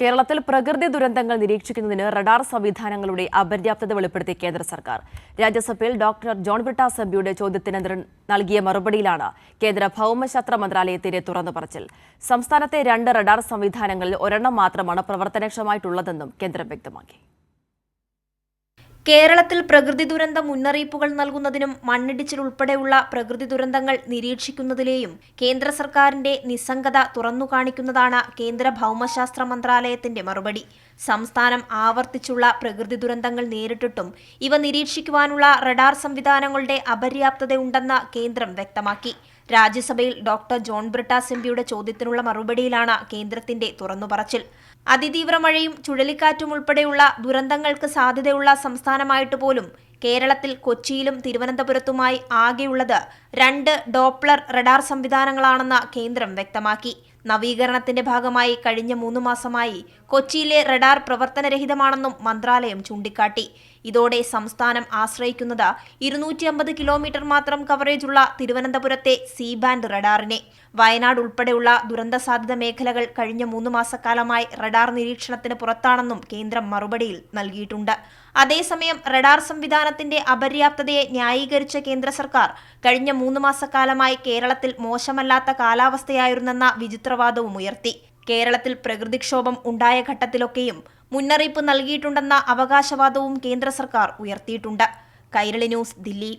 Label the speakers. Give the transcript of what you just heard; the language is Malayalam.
Speaker 1: കേരളത്തിൽ പ്രകൃതി ദുരന്തങ്ങൾ നിരീക്ഷിക്കുന്നതിന് റഡാർ സംവിധാനങ്ങളുടെ അപര്യാപ്തത വെളിപ്പെടുത്തി കേന്ദ്ര സർക്കാർ. രാജ്യസഭയിൽ ഡോക്ടർ ജോൺ ബ്രിട്ടാസ് എംപിയുടെ ചോദ്യത്തിന് നൽകിയ മറുപടിയിലാണ് കേന്ദ്ര ഭൗമശാസ്ത്ര മന്ത്രാലയത്തിന്റെ തുറന്നു പറച്ചിൽ. സംസ്ഥാനത്തെ രണ്ട് റഡാർ സംവിധാനങ്ങളിൽ ഒരെണ്ണം മാത്രമാണ് പ്രവർത്തനക്ഷമമായിട്ടുള്ളതെന്നും കേന്ദ്രം വ്യക്തമാക്കി.
Speaker 2: കേരളത്തിൽ പ്രകൃതി ദുരന്ത മുന്നറിയിപ്പുകൾ നൽകുന്നതിനും മണ്ണിടിച്ചിൽ ഉൾപ്പെടെയുള്ള പ്രകൃതി ദുരന്തങ്ങൾ നിരീക്ഷിക്കുന്നതിലെയും കേന്ദ്ര സർക്കാരിന്റെ നിസ്സംഗത തുറന്നുകാണിക്കുന്നതാണ് കേന്ദ്ര ഭൗമശാസ്ത്ര മന്ത്രാലയത്തിന്റെ മറുപടി. സംസ്ഥാനം ആവർത്തിച്ചുള്ള പ്രകൃതി ദുരന്തങ്ങൾ നേരിട്ടിട്ടും ഇവ നിരീക്ഷിക്കുവാനുള്ള റഡാർ സംവിധാനങ്ങളുടെ അപര്യാപ്തതയുണ്ടെന്ന് കേന്ദ്രം വ്യക്തമാക്കി. രാജ്യസഭയിൽ ഡോക്ടർ ജോൺ ബ്രിട്ടാസ് എംപിയുടെ ചോദ്യത്തിനുള്ള മറുപടിയിലാണ് കേന്ദ്രത്തിന്റെ തുറന്നുപറച്ചിൽ. അതിതീവ്ര മഴയും ചുഴലിക്കാറ്റും ഉൾപ്പെടെയുള്ള ദുരന്തങ്ങൾക്ക് സാധ്യതയുള്ള സംസ്ഥാനമായിട്ട് പോലും കേരളത്തിൽ കൊച്ചിയിലും തിരുവനന്തപുരത്തുമായി ആകെയുള്ളത് രണ്ട് ഡോപ്ലർ റഡാർ സംവിധാനങ്ങളാണെന്ന് കേന്ദ്രം വ്യക്തമാക്കി. നവീകരണത്തിന്റെ ഭാഗമായി കഴിഞ്ഞ മൂന്ന് മാസമായി കൊച്ചിയിലെ റഡാർ പ്രവർത്തനരഹിതമാണെന്നും മന്ത്രാലയം ചൂണ്ടിക്കാട്ടി. ഇതോടെ സംസ്ഥാനം ആശ്രയിക്കുന്നത് ഇരുന്നൂറ്റി അമ്പത് കിലോമീറ്റർ മാത്രം കവറേജുള്ള തിരുവനന്തപുരത്തെ സി ബാൻഡ് റഡാറിനെ. വയനാട് ഉൾപ്പെടെയുള്ള ദുരന്ത സാധ്യത മേഖലകൾ കഴിഞ്ഞ മൂന്ന് മാസക്കാലമായി റഡാർ നിരീക്ഷണത്തിന് പുറത്താണെന്നും കേന്ദ്രം മറുപടിയിൽ നൽകിയിട്ടുണ്ട്. അതേസമയം റഡാർ സംവിധാനത്തിന്റെ അപര്യാപ്തതയെ ന്യായീകരിച്ച കേന്ദ്ര സർക്കാർ കഴിഞ്ഞ മൂന്ന് മാസക്കാലമായി കേരളത്തിൽ മോശമല്ലാത്ത കാലാവസ്ഥയായിരുന്നെന്ന വിചിത്രവാദവും ഉയർത്തി. കേരളത്തിൽ പ്രകൃതിക്ഷോഭം ഉണ്ടായ ഘട്ടത്തിലൊക്കെയും മുന്നറിയിപ്പ് നൽകിയിട്ടുണ്ടെന്ന അവകാശവാദവും കേന്ദ്ര സർക്കാർ ഉയർത്തിയിട്ടുണ്ട്. കൈരളി ന്യൂസ് ദില്ലി.